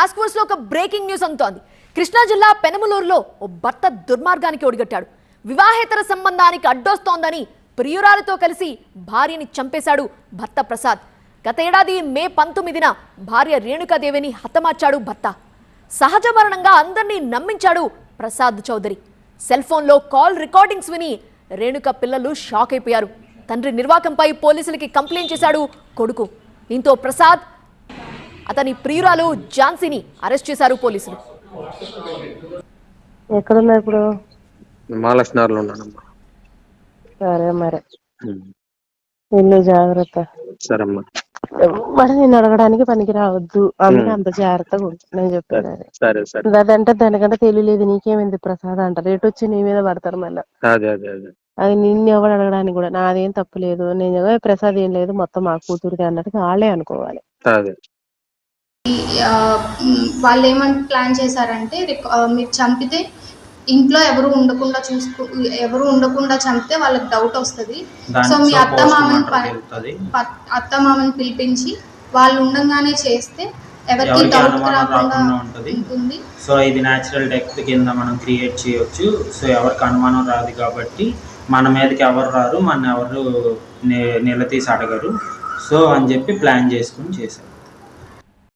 Task ఫోర్స్లో ఒక breaking news అందుతోంది. కృష్ణా జిల్లా పెనమలూరులో ఓ భర్త దుర్మార్గానికి ఒడిగట్టాడు. వివాహేతర సంబంధానికి అడ్డొస్తోందని ప్రియురాలితో కలిసి భార్యని చంపేశాడు భర్త ప్రసాద్. గత ఏడాది మే పంతొమ్మిదిన భార్య రేణుకాదేవిని హతమార్చాడు భర్త. సహజ మరణంగా అందరినీ నమ్మించాడు ప్రసాద్ చౌదరి. సెల్ ఫోన్లో కాల్ రికార్డింగ్స్ విని రేణుక పిల్లలు షాక్ అయిపోయారు. తండ్రి నిర్వాకంపై పోలీసులకి కంప్లైంట్ చేశాడు కొడుకు. దీంతో ప్రసాద్ అతని ప్రియురాలు ఝాన్సీని అరెస్ట్ చేశారు పోలీసులు. ఎక్కడున్నా ఇప్పుడు? మహాలక్ష్మీనగర్లో ఉన్నానమ్మా. సరే మరి. ఇల్లు జాగ్రత్త. సరేమ్మా. మరి నేను అడగడానికి పనికి రావద్దు. అందుకే అంత జాగ్రత్తగా ఉండు నేను చెప్పాను అది. సరే సరే అదంటే దానికంటే తెలియలేదు. నీకేమైంది ప్రసాద్ అంటారు. రేటు వచ్చి నీ మీద పడతారు మళ్ళీ. అదే నిన్ను ఎవరు అడగడానికి కూడా నాదేం తప్పు లేదు. నేను "ఏ, ప్రసాద్ ఏం లేదు. మొత్తం మా కూతురిది అన్నట్టు వాళ్ళే అనుకోవాలి. వాళ్ళు ఏమని ప్లాన్ చేశారంటే మీరు చంపితే ఇంట్లో ఎవరు ఉండకుండా చూసుకు ఎవరు ఉండకుండా చంపితే వాళ్ళకి డౌట్ వస్తుంది. సో మీ అత్త మామని జరుగుతుంది. అత్త మామని పిలిపించి వాళ్ళు ఉండంగానే చేస్తే ఎవరికి డౌట్ రాకుండా ఉంటది. సో ఇది న్యాచురల్ డెత్ కింద మనం క్రియేట్ చేయొచ్చు. సో ఎవరికి అనుమానం రాదు కాబట్టి మన మీదకి ఎవరు రారు మన ఎవరు నిలదీసి అడగరు. సో అని చెప్పి ప్లాన్ చేసుకుని చేశారు.